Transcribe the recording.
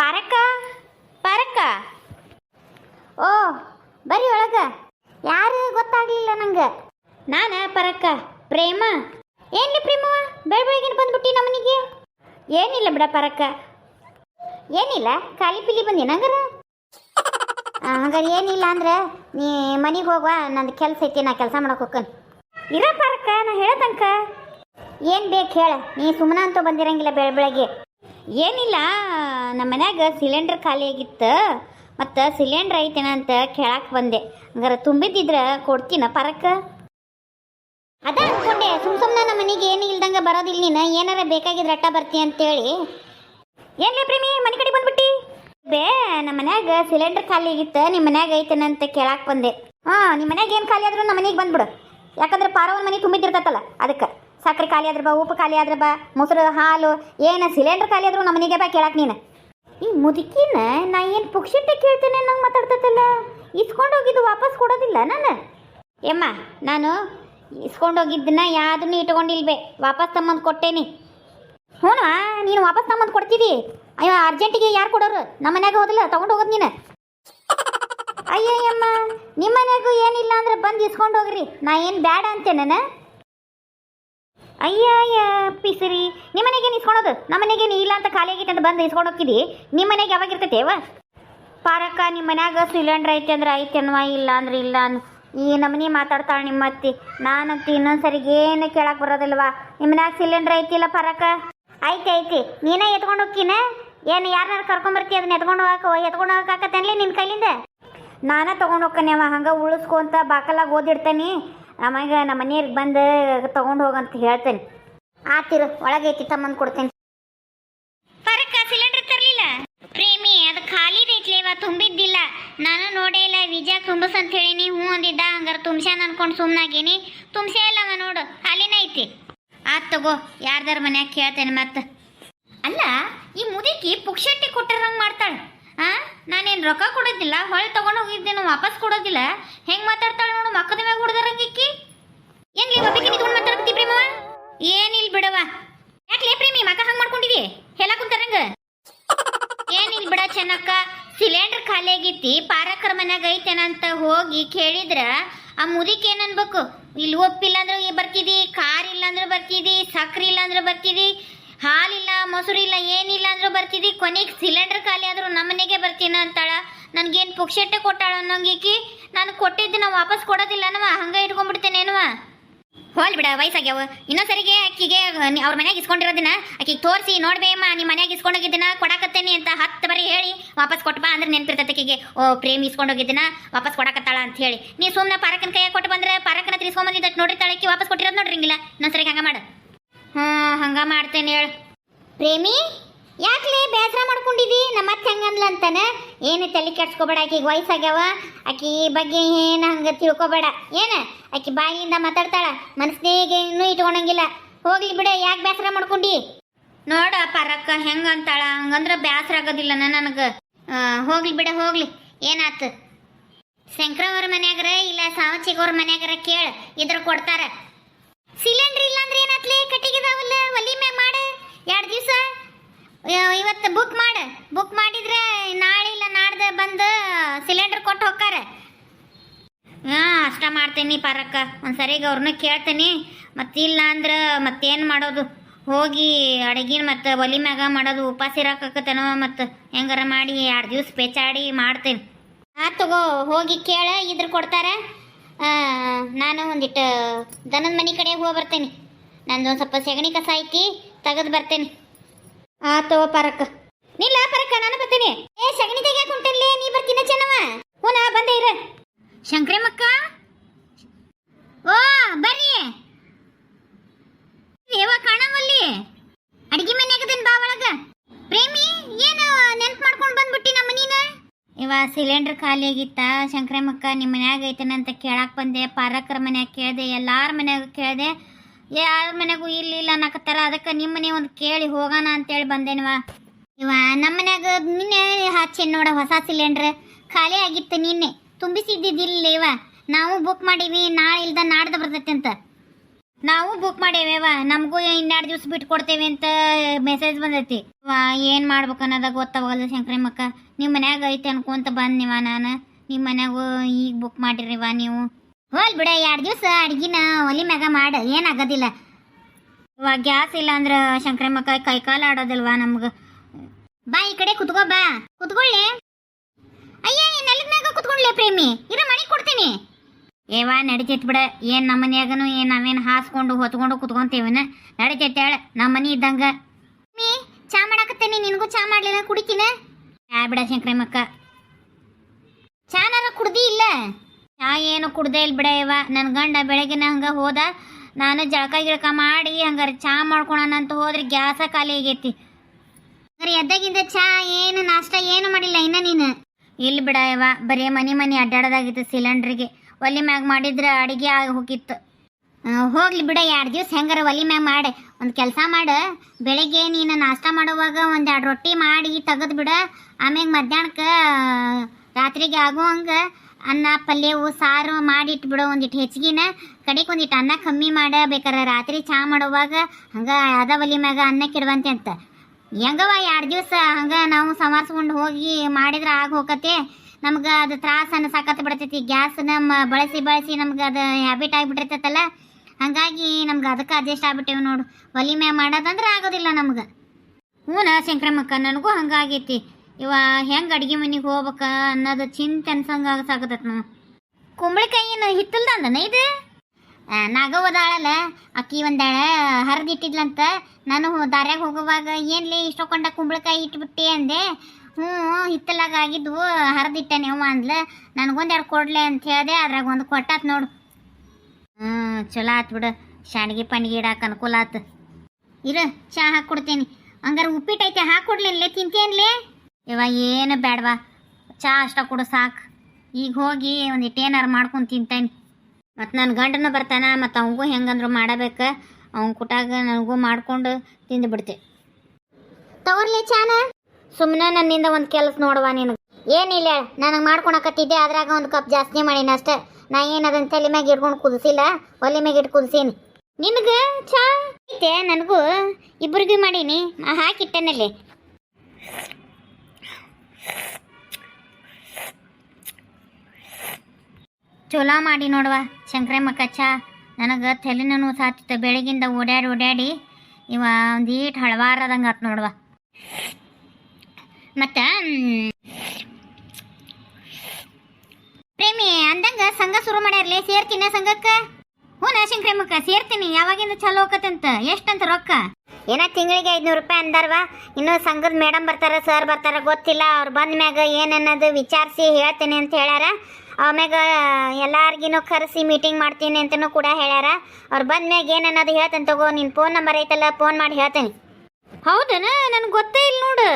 ಪಾರಕ್ಕ ಪಾರಕ್ಕ ಓ ಬರ್ರಿ ಒಳಗ ಯಾರು ಗೊತ್ತಾಗ್ಲಿಲ್ಲ ನಂಗೆ. ನಾನ ಪರಕ್ಕ, ಪ್ರೇಮ. ಏನ್ಲಿ ಪ್ರೇಮವ ಬೆಳ ಬೆಳಗಿನ ಬಂದ್ಬಿಟ್ಟಿ ನಮ್ಮನಿಗೆ. ಏನಿಲ್ಲ ಬಿಡ ಪರಕ್ಕ. ಏನಿಲ್ಲ, ಖಾಲಿ ಪಿಲಿ ಬಂದಿ ನಂಗರ. ಹಂಗಾರೆ ಏನಿಲ್ಲ ಅಂದ್ರೆ ನೀ ಮನೆಗೆ ಹೋಗುವ, ನಂದು ಕೆಲಸ ಐತಿ, ನಾ ಕೆಲಸ ಮಾಡಕ್ಕೆ ಹೋಗ್ಕನ್. ಇರ ಪರಕ್ಕ, ನಾ ಹೇಳತಂಕ ಏನು ಬೇಕು ಹೇಳ, ನೀ ಸುಮ್ಮನೆ ಅಂತೂ ಬಂದಿರಂಗಿಲ್ಲ ಬೆಳ ಬೆಳಗ್ಗೆ ಏನಿಲ್ಲ ನಮ್ಮ ಮನ್ಯಾಗ ಸಿಲಿಂಡರ್ ಖಾಲಿ ಆಗಿತ್ತು, ಮತ್ತು ಸಿಲಿಂಡ್ರ್ ಐತೇನ ಅಂತ ಕೇಳಕ್ಕೆ ಬಂದೆ. ಹಂಗಾರೆ ತುಂಬಿದ್ದಿದ್ರೆ ಕೊಡ್ತೀನ ಪರಕ್ಕ ಅದ ಅನ್ಕೊಂಡೆ, ಸುಮ್ ಸುಮ್ಮನೆ ನಮ್ಮ ಮನೆಗೆ ಏನು ಇಲ್ದಂಗೆ ಬರೋದಿಲ್ಲ ನೀನು, ಏನಾರ ಬೇಕಾಗಿದ್ರೆ ಅಟ್ಟ ಬರ್ತಿ ಅಂತೇಳಿ. ಏನ್ಲೇ ಪ್ರೇಮಿ, ಮನೆ ಕಡೆ ಬಂದ್ಬಿಟ್ಟಿ? ಬೇ, ನಮ್ಮ ಮನ್ಯಾಗ ಸಿಲಿಂಡರ್ ಖಾಲಿ ಆಗಿತ್ತು ನಿಮ್ಮ ಮನ್ಯಾಗ ಐತೇನ ಅಂತ ಕೇಳಕ್ಕೆ ಬಂದೆ. ಹಾಂ ನಿಮ್ಮ ಮನ್ಯಾಗ ಏನು ಖಾಲಿ ಆದರೂ ನಮ್ಮ ಮನೆಗೆ ಬಂದ್ಬಿಡು. ಯಾಕಂದ್ರೆ ಪಾರವನ ಮನೆ ತುಂಬಿದ್ದಿರ್ತೈತಲ್ಲ, ಅದಕ್ಕೆ. ಸಕ್ಕರೆ ಖಾಲಿ ಆದ್ರೆ ಬಾ, ಉಪ್ಪು ಖಾಲಿ ಆದ್ರೆ ಬಾ, ಮೊಸರು, ಹಾಲು, ಏನು ಸಿಲಿಂಡರ್ ಖಾಲಿ ಆದ್ರೂ ನಮ್ಮ ಮನೆಗೆ ಬಾ ಕೇಳಕ್ಕೆ ನೀನು. ಈ ಮುದುಕಿನ ನಾ ಏನು ಪುಕ್ಷಿಟ್ಟೆ ಕೇಳ್ತೇನೆ ನಂಗೆ ಮಾತಾಡ್ತೈತಲ್ಲ? ಇಸ್ಕೊಂಡು ಹೋಗಿದ್ದು ವಾಪಸ್ ಕೊಡೋದಿಲ್ಲ ನಾನು. ಏಮ್ಮ ನಾನು ಇಸ್ಕೊಂಡು ಹೋಗಿದ್ದನ್ನ ಯಾವ್ದನ್ನು ಇಟ್ಕೊಂಡಿಲ್ವೇ? ವಾಪಸ್ ತಮ್ಮಂದು ಕೊಟ್ಟೇನಿ. ಹ್ಞೂ ನೀನು ವಾಪಸ್ ತಮ್ಮಂದು ಕೊಡ್ತೀವಿ ಅಯ್ಯೋ, ಅರ್ಜೆಂಟಿಗೆ ಯಾರು ಕೊಡೋರು? ನಮ್ಮ ಮನ್ಯಾಗ ಹೋದಿಲ್ಲ, ತಗೊಂಡು ಹೋಗೋದು ನೀನು. ಅಯ್ಯಯ್ಯಮ್ಮ, ನಿಮ್ಮ ಮನೆಗೂ ಏನಿಲ್ಲ ಅಂದ್ರೆ ಬಂದು ಇಸ್ಕೊಂಡು ಹೋಗ್ರಿ ನಾ ಏನು ಬೇಡ ಅಂತೇನ ಅಯ್ಯಯ್ಯ, ಪಿಸರಿ. ನಿಮ್ಮ ಮನೆಗೆ ಇಸ್ಕೊಳೋದು ನಮ್ಮ ಮನೆಗೆ ನೀ ಇಲ್ಲ ಅಂತ ಖಾಲಿ ಆಗೈತೆ ಅಂತ ಬಂದು ಇಸ್ಕೊಂಡು ಹೋಗ್ತಿದಿ? ನಿಮ್ಮ ಮನೆಗೆ ಯಾವಾಗ ಇರ್ತೈತೇವ ಪಾರಕ್ಕ ನಿಮ್ಮ ಮನ್ಯಾಗ ಸಿಲಿಂಡ್ರ್ ಐತೆ ಅಂದ್ರೆ ಐತೆ ಅನ್ವಾ ಇಲ್ಲ ಅಂದ್ರೆ ಇಲ್ಲ ಅನ್ ಈ ನಮ್ಮನೆ ಮಾತಾಡ್ತಾಳೆ ನಿಮ್ಮ ಅತ್ತಿ. ನಾನಂತ ಇನ್ನೊಂದು ಸರಿಗೆ ಏನು ಕೇಳಕ್ಕೆ ಬರೋದಿಲ್ವಾ? ನಿಮ್ಮ ಮನ್ಯಾಗ ಸಿಲಿಂಡ್ರ್ ಐತಿಲ್ಲ ಪಾರಕ್ಕ? ಐತೆ, ಐತಿ. ನೀನೇ ಎತ್ಕೊಂಡು ಹೋಗ್ತೀನ? ಏನು ಯಾರನ್ನಾರು ಕರ್ಕೊಂಬರ್ತಿ ಅದನ್ನ ಎತ್ಕೊಂಡು ಹೋಗಕ್ಕೆ ಎತ್ಕೊಂಡು ಹೋಗಕ್ಕಾಕತ್ತೇನ್ಲಿ ನಿನ್ನ ಕೈಲಿಂದ? ನಾನೇ ತೊಗೊಂಡು ಹೋಗ್ಕನೇವ ಹಂಗೆ ಉಳಿಸ್ಕೊಂತ ಬಾಕಲಾಗ ಓದಿಡ್ತೇನೆ. ನಮಗೆ ನಮ್ಮ ಮನೆಯವ್ರಿಗೆ ಬಂದು ತೊಗೊಂಡು ಹೋಗಂತ ಹೇಳ್ತೇನೆ. ಆತಿರು ಒಳಗೈತಿ ತಮ್ಮಂದು ಕೊಡ್ತೇನೆ. ಪರಕ್ಕ, ಸಿಲಿಂಡರ್ ತರಲಿಲ್ಲ? ಪ್ರೇಮಿ, ಅದು ಖಾಲಿ ಐತ್ಲೇವ ತುಂಬಿದ್ದಿಲ್ಲ. ನಾನು ನೋಡೇ ಇಲ್ಲ, ವಿಜಯ ತುಂಬಸ್ ಅಂತ ಹೇಳಿನಿ, ಹ್ಞೂ ಅಂದಿದ್ದ, ಹಂಗಾರೆ ತುಂಬ್ಸ್ಯಾನ ಅನ್ಕೊಂಡು ಸುಮ್ಮನಾಗೇನಿ ತುಂಬ್ಸೇ ಇಲ್ಲವ ನೋಡು ಖಾಲಿನ ಐತಿ. ಆತ್ ತಗೋ, ಯಾರ್ದಾರ ಮನ್ಯಾಗ ಕೇಳ್ತೇನೆ ಮತ್ತೆ. ಅಲ್ಲ, ಈ ಮುದಿಕಿ ಪುಕ್ಷಟ್ಟಿ ಕೊಟ್ಟಿರಂಗೆ ಮಾಡ್ತಾಳೆ. ಆ? ನಾನೇನು ರೊಕ್ಕ ಕೊಡೋದಿಲ್ಲ? ಹೊಳೆ ತಗೊಂಡು ಹೋಗಿದ್ದೇನು ವಾಪಸ್ ಕೊಡೋದಿಲ್ಲ. ಹೆಂಗೆ ಮಾತಾಡ್ತಾಳೆ ನೋಡು, ಮಕ್ಕದ ಮ್ಯಾಗ ಏನು ಏನ್ಲಿ ಒಬ್ಬಕ್ಕೆ ನಿಂತ್ಕೊಂಡು ಮಾತಾಡ್ತಿ ಪ್ರೇಮ? ಏನಿಲ್ಲ ಬಿಡವ ಯಾಕ್ಲೇ ಪ್ರೇಮಿ ಮಕ್ಕ ಹಂಗೆ ಮಾಡ್ಕೊಂಡಿದಿ ಹೇಳ ಕುಂತಾರಂಗ ಏನಿಲ್ಲ ಬಿಡ ಚೆನ್ನಕ್ಕ, ಸಿಲಿಂಡರ್ ಖಾಲಿ ಆಗೈತಿ ಪಾರಕರ ಮನ್ಯಾಗ ಐತೇನಂತ ಹೋಗಿ ಕೇಳಿದ್ರ, ಆ ಮುದಿಕ್ ಏನ್ ಅನ್ಬೇಕು? ಇಲ್ಲಿ ಒಪ್ಪಿಲ್ಲ ಅಂದ್ರೆ ಬರ್ತಿದಿ, ಕಾರ್ ಇಲ್ಲ ಅಂದ್ರೆ ಬರ್ತಿದಿ, ಸಕ್ರೆ ಇಲ್ಲ ಅಂದ್ರೆ ಬರ್ತಿದಿ ಹಾಲಿಲ್ಲ ಮೊಸರು ಇಲ್ಲ ಏನಿಲ್ಲ ಅಂದ್ರೂ ಬರ್ತಿದ್ದಿ ಕೊನೆಗೆ ಸಿಲಿಂಡರ್ ಖಾಲಿ ಆದರೂ ನಮ್ಮನೆಗೆ ಬರ್ತೀನ ಅಂತಾಳ. ನನ್ಗೇನು ಪುಕ್ಷಟ್ಟೆ ಕೊಟ್ಟಾಳ ಅನ್ನೋಂಗಿಕ್ಕಿ ನಾನು ಕೊಟ್ಟಿದ್ದು ನಾವು ವಾಪಸ್ ಕೊಡೋದಿಲ್ಲ ಹಂಗೆ ಇಟ್ಕೊಂಡ್ಬಿಡ್ತೇನೇನುವ ಹೋಲ್ ಬಿಡ, ವಯಸ್ಸಾಗ್ಯಾವ. ಇನ್ನೊಂದ್ಸರಿಗೆ ಅಕ್ಕಿಗೆ ಅವ್ರ ಮನೆಯಾಗ ಇಸ್ಕೊಂಡಿರೋದಿನ ಆಕಿಗೆ ತೋರಿಸಿ ನೋಡ್ಬೇಮ್ಮ ನಿಮ್ಮ ಮನೆಯಾಗ ಇಸ್ಕೊಂಡೋಗಿದ್ದಿನ ಕೊಡಾಕತ್ತೇನಿ ಅಂತ ಹತ್ತು ಬರೀ ಹೇಳಿ, ವಾಪಸ್ ಕೊಟ್ಟು ಬಾ ಅಂದ್ರೆ ನೆನ್ಪಿರ್ತೈತೆ ಆಕಿಗೆ ಓ, ಪ್ರೇಮ್ ಇಸ್ಕೊಂಡೋಗಿದ್ದಿನ ವಾಪಸ್ ಕೊಡಾಕತ್ತಾಳ ಅಂತ ಹೇಳಿ. ನೀ ಸುಮ್ಮನೆ ಪಾರಕನ ಕೈಯಾಗ ಕೊಟ್ಟು ಬಂದ್ರೆ ಪಾರಕನ ತಿರ್ಸ್ಕೊಂಬಂದಿದ್ದಕ್ಕೆ ನೋಡಿರ್ತಾಳೆ ಆಕಿ ವಾಪಸ್ ಕೊಟ್ಟಿರೋದು ನೋಡ್ರಿಂಗಿಲ್ಲ ಇನ್ನೊಂದ್ಸರಿಗೆ ಹಂಗ ಮಾಡು. ಹ್ಞೂ ಹಂಗ ಮಾಡ್ತೇನೆ ಹೇಳು. ಪ್ರೇಮಿ, ಯಾಕ್ಲೇ ಬೇಸರ ಮಾಡ್ಕೊಂಡಿದಿ? ನಮ್ಮ ಅತ್ತೆ ಹಂಗಂದ್ಲ ಅಂತಾನೆ. ಏನು ತಲೆ ಕೆಡ್ಸ್ಕೊಬೇಡ, ಆಕಿಗೆ ವಯಸ್ಸಾಗ್ಯಾವ. ಆಕಿ ಬಗ್ಗೆ ಏನು ಹಂಗೆ ತಿಳ್ಕೊಬೇಡ. ಏನು? ಆಕಿ ಬಾಯಿಯಿಂದ ಮಾತಾಡ್ತಾಳ. ಮನಸ್ಸಿಗೆ ಇನ್ನೂ ಇಟ್ಕೊಳಂಗಿಲ್ಲ ಹೋಗ್ಲಿ ಬಿಡ, ಯಾಕೆ ಬೇಸರ ಮಾಡ್ಕೊಂಡಿ? ನೋಡ ಪರಕ್ಕ ಹೆಂಗ ಅಂತಾಳ. ಹಂಗಂದ್ರೆ ಬೇಸರ ಆಗೋದಿಲ್ಲ ನನಗೆ. ಹೋಗ್ಲಿ ಬಿಡ, ಹೋಗ್ಲಿ. ಏನಾತು? ಶಂಕರವ್ರ ಮನ್ಯಾಗರ ಇಲ್ಲ ಸಾವಚಿಗವ್ರ ಮನ್ಯಾಗರ ಕೇಳ. ಇದ್ರ ಕೊಡ್ತಾರ. ಸಿಲಿಂಡರ್ ಇಲ್ಲ ಅಂದ್ರೆ ಕಟ್ಟಿಗಿದಾವಲ್ಲ ಒಲಿ ಮ್ಯಾಗ ಮಾಡ. ಎರಡು ದಿವಸ ಇವತ್ತು ಬುಕ್ ಮಾಡು. ಬುಕ್ ಮಾಡಿದ್ರೆ ನಾಳೆ ಇಲ್ಲ, ನಾಡ್ದು ಬಂದು ಸಿಲಿಂಡರ್ ಕೊಟ್ಟು ಹೋಗ್ತಾರ ಹಾಂ, ಅಷ್ಟ ಮಾಡ್ತೀನಿ ಪಾರಕ್ಕ. ಒಂದು ಸರಿಗೆ ಅವ್ರನ್ನ ಕೇಳ್ತೀನಿ ಮತ್ತಿಲ್ಲ ಅಂದ್ರೆ ಮತ್ತೇನು ಮಾಡೋದು? ಹೋಗಿ ಅಡಗಿನ ಮತ್ತು ಒಲಿ ಮ್ಯಾಗ ಮಾಡೋದು ಉಪವಾಸ ಇರಾಕತ್ತೇನೋ ಮತ್ತು ಹೆಂಗಾರ ಮಾಡಿ ಎರಡು ದಿವ್ಸ ಪೇಚಾಡಿ ಮಾಡ್ತೀನಿ. ಆ, ತಗೋ, ಹೋಗಿ ಕೇಳ, ಇದ್ರ ಕೊಡ್ತಾರೆ. ನಾನು ಒಂದಿಟ್ಟು ದನದ ಮನೆ ಕಡೆ ಹೋಗಿ ಬರ್ತೇನೆ. ನಂದು ಒಂದು ಸ್ವಲ್ಪ ಸೆಗಣಿ ಕಸ ಐತಿ ತೆಗೆದು ಬರ್ತೇನೆ. ಆ ಪರಕ್ಕ ನಿಲ್ಲ ಪರಕ್ಕ ನಾನು ಬರ್ತೀನಿ. ಏ ಸಗಣಿ ತೆಗೆ ಉಂಟಲ್ಲೇ ನೀ ಬರ್ತೀನಿ ಚೆನ್ನವ ಹ್ಞೂ ನಾ ಬಂದೆ ಇರ. ಶಂಕರಮ್ಮಕ್ಕ ಓ ಬರ್ರಿ. ಯಾವ ಕಾಣವಲ್ಲಿ. ಅಡಿಗೆ ಮನ್ಯಾಗದೇನ್ ಬಾ ಒಳಗ. ಪ್ರೇಮಿ ಏನು ನೆನ್ಪು ಮಾಡ್ಕೊಂಡು ಬಂದ್ಬಿಟ್ಟಿ ನಮ್ಮ ನೀನ ಇವ ಸಿಲಿಂಡರ್ ಖಾಲಿ ಆಗಿತ್ತ ಶಂಕರಮ್ಮಕ್ಕ ನಿಮ್ಮ ಮನ್ಯಾಗ ಐತೇನಂತ ಅಂತ ಕೇಳಾಕ್ ಬಂದೆ ಪಾರಕರ ಮನ್ಯಾಗ ಕೇಳಿದೆ ಎಲ್ಲಾರ ಮನ್ಯಾಗ ಕೇಳಿದೆ ಯಾರ ಮನೆಗೂ ಇಲ್ಲಿ ಇಲ್ಲ ಅನ್ನಕತ್ತಾರ. ಅದಕ್ಕೆ ನಿಮ್ಮ ಮನೆ ಒಂದು ಕೇಳಿ ಹೋಗೋಣ ಅಂತೇಳಿ ಬಂದೇನವ. ಇವ ನಮ್ಮ ಮನ್ಯಾಗ ನಿನ್ನೆ ಹಚ್ಚೇನು ನೋಡ ಹೊಸ ಸಿಲಿಂಡ್ರ್ ಖಾಲಿ ಆಗಿತ್ತು ನಿನ್ನೆ. ತುಂಬಿಸಿದ್ದಿದ್ದಿಲ್ಲ ಇವ. ನಾವು ಬುಕ್ ಮಾಡೀವಿ, ನಾಳೆ ಇಲ್ದ ನಾಡ್ದ ಬರ್ತೈತೆ ಅಂತ. ನಾವು ಬುಕ್ ಮಾಡೇವೇವ ನಮಗೂ ಇನ್ನೆರಡು ದಿವ್ಸ ಬಿಟ್ಟು ಕೊಡ್ತೇವೆ ಅಂತ ಮೆಸೇಜ್ ಬಂದೈತಿ. ವಾ ಏನು ಮಾಡ್ಬೇಕು ಅನ್ನೋದ ಗೊತ್ತಾಗಲ್ಲ ಶಂಕರಮ್ಮಕ್ಕ ನಿಮ್ಮ ಮನ್ಯಾಗ ಐತೆ ಅನ್ಕೊಂತ ಬಂದ್ನಿವ ನಾನು. ನಿಮ್ಮ ಮನ್ಯಾಗ ಈಗ ಬುಕ್ ಮಾಡಿರಿವ ನೀವು. ಹೋಲ್ ಬಿಡ, ಎರಡು ದಿವಸ ಅಡ್ಗಿನ ಒಲಿ ಮ್ಯಾಗ ಮಾಡ, ಏನಾಗೋದಿಲ್ಲ. ಇವಾಗ ಗ್ಯಾಸ್ ಇಲ್ಲ ಅಂದ್ರೆ ಶಂಕರಮ್ಮಕ್ಕ ಕೈ ಕಾಲು ಆಡೋದಿಲ್ವಾ ನಮ್ಗೆ? ಬಾ ಈ ಕಡೆ ಕುತ್ಕೋ, ಬಾ. ಕುತ್ಕೊಳ್ಳಿ. ಅಯ್ಯ ನೆಲದ ಮ್ಯಾಗ ಕುತ್ಕೊಳ್ಳಿ ಪ್ರೇಮಿ? ಇರ ಮನೆ ಕೊಡ್ತೀನಿ. ಏವಾ ನಡಿತೈತ್ ಬಿಡ. ಏನ್ ನಮ್ಮ ಮನ್ಯಾಗನು ಏನ್ ನಾವೇನ್ ಹಾಸ್ಕೊಂಡು ಹೊತ್ಕೊಂಡು ಕುತ್ಕೊಂತೇವನ? ನಡಿತೈತೆ ಹೇಳ, ನಮ್ಮ ಮನಿ ಇದ್ದಂಗ. ಮೀ ಚಾ ಮಾಡಾಕತ್ತೇನಿ. ನಿನಗೂ ಚಾ ಮಾಡ್ಲಿಲ್ಲ, ಕುಡಿತೀನ. ಯಾ ಬಿಡ ಶಂಕ್ರಮ್ಮಕ್ಕ. ಚಾನಾರ ಕುಡ್ದಿ ಇಲ್ಲ. ಚಾ ಏನು ಕುಡ್ದೇ ಇಲ್ಲ ಬಿಡ ನನ್ನ ಗಂಡ ಬೆಳಗಿನ ಹಂಗೆ ಹೋದ, ನಾನು ಜಳಕ ಗಿಳಕ ಮಾಡಿ ಹಂಗಾರೆ ಚಹಾ ಮಾಡ್ಕೊಳಣ ಅಂತ ಹೋದ್ರೆ ಗ್ಯಾಸ ಖಾಲಿ ಆಗೈತಿ. ಹಂಗಾರೆ ಎದ್ದಾಗಿಂದ ಚಹಾ ಏನು ನಾಷ್ಟ ಏನು ಮಾಡಿಲ್ಲ ಇನ್ನ ನೀನು. ಇಲ್ಲಿ ಬಿಡ ಬರೀ ಮನಿ ಮನಿ ಅಡ್ಡಾಡೋದಾಗಿತ್ತು ಸಿಲಿಂಡ್ರಿಗೆ. ಒಲಿ ಮ್ಯಾಗ ಮಾಡಿದ್ರೆ ಅಡಿಗೆ ಆಗಿ ಹೋಗಿತ್ತು. ಹೋಗ್ಲಿ ಬಿಡ, ಎರಡು ದಿವ್ಸ ಹೆಂಗಾರ ಒಲಿ ಮ್ಯಾಗ ಮಾಡಿ. ಒಂದು ಕೆಲಸ ಮಾಡು. ಬೆಳಿಗ್ಗೆ ನೀನು ನಾಷ್ಟ ಮಾಡುವಾಗ ಒಂದು ಎರಡು ರೊಟ್ಟಿ ಮಾಡಿ ತೆಗೆದು ಬಿಡ. ಆಮ್ಯಾಗ ಮಧ್ಯಾಹ್ನಕ್ಕೆ, ರಾತ್ರಿಗೆ ಆಗುವಂಗ ಅನ್ನ, ಪಲ್ಯವು, ಸಾರು ಮಾಡಿಟ್ಬಿಡು ಒಂದಿಟ್ಟು ಹೆಚ್ಚಿಗಿನ. ಕಡೆಗೆ ಒಂದಿಟ್ಟು ಅನ್ನ ಕಮ್ಮಿ ಮಾಡಬೇಕಾರೆ. ರಾತ್ರಿ ಚಾ ಮಾಡುವಾಗ ಹಂಗೆ ಅದ ಒಲಿ ಮ್ಯಾಗ ಅನ್ನಕ್ಕೆ ಇಡುವಂತೆ ಅಂತ. ಹೆಂಗವ ಎರಡು ದಿವಸ ಹಂಗೆ ನಾವು ಸಂವರ್ಸ್ಕೊಂಡು ಹೋಗಿ ಮಾಡಿದ್ರೆ ಆಗ ಹೋಗತ್ತೆ ನಮ್ಗೆ ಅದು ತ್ರಾಸ ಅನ್ಸಾಕತ್ತ ಬಿಡ್ತೈತಿ. ಗ್ಯಾಸ್ ನಮ್ಮ ಬಳಸಿ ಬಳಸಿ ನಮ್ಗೆ ಅದು ಹ್ಯಾಬಿಟ್ ಆಗಿಬಿಟ್ಟಿರ್ತೈತಲ್ಲ. ಹಂಗಾಗಿ ನಮ್ಗೆ ಅದಕ್ಕೆ ಅಡ್ಜಸ್ಟ್ ಆಗ್ಬಿಟ್ಟೇವೆ ನೋಡು. ಒಲಿ ಮ್ಯಾಗ ಮಾಡೋದಂದ್ರೆ ಆಗೋದಿಲ್ಲ ನಮ್ಗೆ. ಹ್ಞೂ ಶಂಕ್ರಮ್ಮಕ್ಕ ನನಗೂ ಹಂಗಾಗೈತಿ. ಇವ ಹೆಂಗೆ ಅಡುಗೆ ಮನೆಗೆ ಹೋಗ್ಬೇಕ ಅನ್ನೋದು ಚಿಂತೆ ಅನ್ಸಂಗೆ ಸಾಕತೈತಿ ನಾವು ಕುಂಬಳಕಾಯಿನ ಹಿತ್ತಲ್ದಂದನ ಇದು? ನಾಗ ನಾಗವ್ವದಾಳಲ್ಲ, ಅಕ್ಕಿ ಒಂದಾಳ ಹರಿದಿಟ್ಟಿದ್ಲಂತ, ನಾನು ದಾರ್ಯಾಗ ಹೋಗುವಾಗ ಏನ್ಲೇ ಇಷ್ಟೊಕೊಂಡ ಕುಂಬಳಕಾಯಿ ಇಟ್ಬಿಟ್ಟೆ ಅಂದೆ, ಹ್ಞೂ ಹಿತ್ತಲಾಗ ಆಗಿದ್ವು ಹರಿದಿಟ್ಟೆ ನೀವು ಅಂದ್ಲ, ನನಗೊಂದೆರಡು ಕೊಡ್ಲೆ ಅಂತ ಹೇಳಿದೆ, ಅದ್ರಾಗ ಒಂದು ಕೊಟ್ಟಾತ್ ನೋಡು. ಹ್ಞೂ, ಚಲೋ ಆತ್ ಬಿಡು, ಶಾಣ್ಗಿ ಪಣ್ಗಿ ಇಡಾಕ ಅನುಕೂಲ ಆತು. ಇರು, ಚಾ ಹಾಕ್ಕೊಡ್ತೀನಿ ಹಂಗಾರೆ ಉಪ್ಪಿಟ್ಟು ಐತೆ ಹಾಕ್ಕೊಡ್ಲೇನ್ಲೇ ತಿಂತೇನ್ಲೇ? ಇವ ಏನು ಬೇಡವಾ ಚಾ ಅಷ್ಟ ಕೊಡು ಸಾಕು. ಈಗ ಹೋಗಿ ಒಂದು ಇಟ್ಟೇನಾರು ಮಾಡ್ಕೊಂಡು ತಿಂತೇನೆ. ಮತ್ತು ನನ್ನ ಗಂಡನ ಬರ್ತಾನೆ ಮತ್ತು ಅವಂಗೂ ಹೆಂಗಂದ್ರು ಮಾಡಬೇಕು. ಅವ್ನ ಕುಟಾಗ ನನಗೂ ಮಾಡ್ಕೊಂಡು ತಿಂದು ಬಿಡ್ತೆ. ತಗೋರ್ಲಿ ಚಾನ. ಸುಮ್ಮನೆ ನನ್ನಿಂದ ಒಂದು ಕೆಲಸ ನೋಡುವ ನಿನಗೆ ಏನಿಲ್ಲ ನನಗೆ ಮಾಡ್ಕೊಳಕತ್ತಿದ್ದೆ ಅದ್ರಾಗ ಒಂದು ಕಪ್ ಜಾಸ್ತಿ ಮಾಡೀನಿ ಅಷ್ಟೇ. ನಾ ಏನು ಅದನ್ನ ತಲೆ ಮ್ಯಾಗ ಇಟ್ಕೊಂಡು ಕುದಿಸಿಲ್ಲ, ಒಲೆ ಮ್ಯಾಗ ಇಟ್ಟು ಕುದಿಸೀನಿ. ನಿನಗೆ ಚಾ ಐತೆ, ನನಗೂ. ಇಬ್ಬರಿಗೂ ಮಾಡೀನಿ ಹಾಕಿಟ್ಟೆನಲ್ಲಿ. ಚಲೋ ಮಾಡಿ ನೋಡುವ ಶಂಕರಮ್ಮಕ್ಕ ಚಾ ನನಗೆ ತಲೆನೂ ಸಾತಿತ್ತು, ಬೆಳಗಿಂದ ಓಡ್ಯಾಡಿ ಓಡ್ಯಾಡಿ ಇವ ಒಂದೀಟ್ ಹಳವಾರದಂಗೆ ಆತು ನೋಡುವ. ಮತ್ತು ಪ್ರೇಮಿ, ಅಂದಂಗ ಸಂಘ ಶುರು ಮಾಡ್ಯಾರಲಿ ಸೇರ್ತೀನ ಸಂಘಕ್ಕೆ? ಹ್ಞೂ ನಾ ಶಂಕರಮ್ಮಕ್ಕ ಸೇರ್ತೀನಿ, ಯಾವಾಗಿಂದ ಚಲೋ ಹೋಗತ್ತಂತ ಎಷ್ಟಂತ ರೊಕ್ಕ? ಏನೋ ತಿಂಗಳಿಗೆ ಐದುನೂರು ರೂಪಾಯಿ ಅಂದಾರವ? ಇನ್ನು ಸಂಘದ ಮೇಡಮ್ ಬರ್ತಾರ, ಸರ್ ಬರ್ತಾರ, ಗೊತ್ತಿಲ್ಲ, ಅವ್ರು ಬಂದ ಮ್ಯಾಗ ಏನನ್ನೋದು ವಿಚಾರಿಸಿ ಹೇಳ್ತೀನಿ ಅಂತ ಹೇಳ್ಯಾರ. ಆಮ್ಯಾಗ ಎಲ್ಲಾರ್ಗಿನೂ ಕರೆಸಿ ಮೀಟಿಂಗ್ ಮಾಡ್ತೀನಿ ಅಂತನೂ ಕೂಡ ಹೇಳ್ಯಾರ. ಅವ್ರು ಬಂದ ಮ್ಯಾಗ ಅನ್ನೋದು ಹೇಳ್ತೇನೆ ತಗೋ ನಿನ್ನ ಫೋನ್ ನಂಬರ್ ಐತಲ್ಲ ಫೋನ್ ಮಾಡಿ ಹೇಳ್ತೇನೆ. ಹೌದನ? ನನಗೆ ಗೊತ್ತೇ ಇಲ್ಲ ನೋಡು.